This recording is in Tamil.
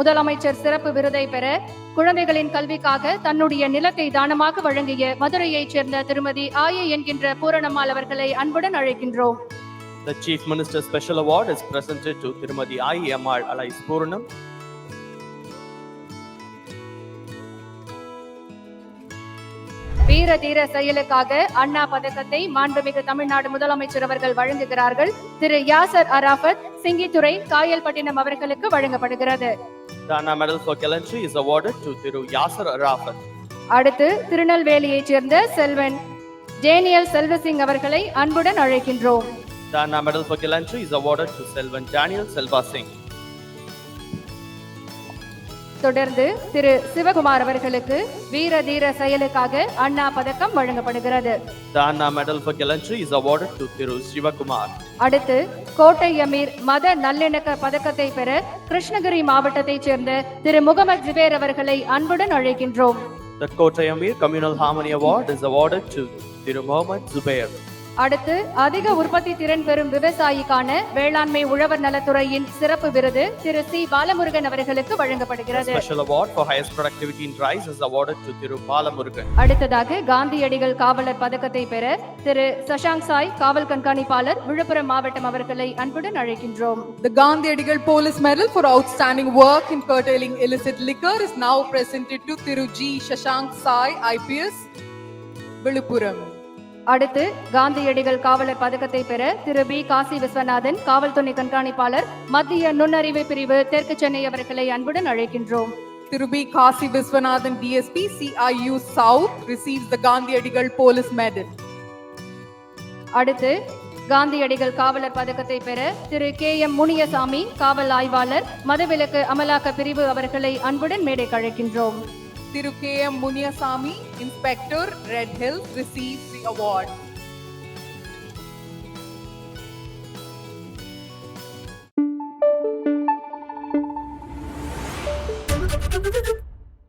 முதலமைச்சர் சிறப்பு விருதை பெற குழந்தைகளின் கல்விக்காக தன்னுடைய நிலத்தை தானமாக வழங்கிய மதுரையைச் சேர்ந்த திருமதி ஆயே என்கின்ற பூரணம்மாள் அவர்களை அன்புடன் அழைக்கின்றோம் The Chief Minister's Special Award is presented to Tirumadi I. M.R. Alais Purnam. வீர தீர செயலுக்காக அண்ணா பதக்கத்தை மாண்புமிகு தமிழ்நாடு முதலமைச்சர் அவர்கள் வழங்குகிறார்கள் திரு யாசர் அராஃபத் சிங்கித்துறை காயல்பட்டினம் அவர்களுக்கு வழங்கப்படுகிறது Anna Medal for Gallantry is awarded to Thiru Yasser Arafat. அடுத்து திருநெல்வேலியைச் சேர்ந்த செல்வன் ஜேனியல் செல்வசிங் அவர்களை அன்புடன் அழைக்கின்றோம் Anna Medal for Gallantry is awarded to Selvan Daniel Selva Singh. தொடர்ந்து திரு சிவகுமார் அவர்களுக்கு வீர தீர செயலுக்காக அண்ணா பதக்கம் வழங்கப்படுகிறது The Anna Medal for Gallantry is awarded to Thiru Shivakumar. அடுத்து கோட்டை அமீர் மத நல்லிணக்க பதக்கத்தை பெற கிருஷ்ணகிரி மாவட்டத்தைச் சேர்ந்த திரு முகமது ஜுபேர் அவர்களை அன்புடன் அழைக்கின்றோம் The Kottayamir Communal Harmony Award is awarded to Thiru Mohammad Zubair. அடுத்து அதிக உற்பத்தி திறன் பெறும் விவசாயிக்கான வேளாண்மை உழவர் நலத்துறையின் சிறப்பு விருது திரு சி பாலமுருகன் அவர்களுக்கு The வழங்கப்படுகிறது special award for highest productivity in rice is awarded to Thiru Balamurugan. அடுத்ததாக காந்தியடிகள் காவலர் பதக்கத்தை பெற திரு சஷாங்க் சாய் காவல் கண்காணிப்பாளர் விழுப்புரம் மாவட்டம் அவர்களை அன்புடன் அழைக்கின்றோம் The Gandhi Adigal Police Medal for outstanding work in curtailing illicit liquor is now presented to Thiru G. Shashank Sai, IPS, Vilupuram. அடுத்து காந்தியடிகள் காவலர் பதக்கத்தை பெற திரு பி. காசி விஸ்வநாதன் காவல் துணை கண்காணிப்பாளர் மத்திய நுண்ணறிவு பிரிவு தெற்கு சென்னை அவர்களை அன்புடன் அழைக்கின்றோம். B. Kasi Viswanathan, DSP, CIU South, receives the Gandhi Adigal Police Medal. அடுத்து காந்தியடிகள் காவலர் பதக்கத்தை பெற திரு கே. எம். முனியசாமி காவல் ஆய்வாளர் மதவிலக்கு அமலாக்க பிரிவு அவர்களை அன்புடன் மேடைக்கு அழைக்கின்றோம் Thiru K. M. Munyasamy, Inspector, Red Hills, receives the award.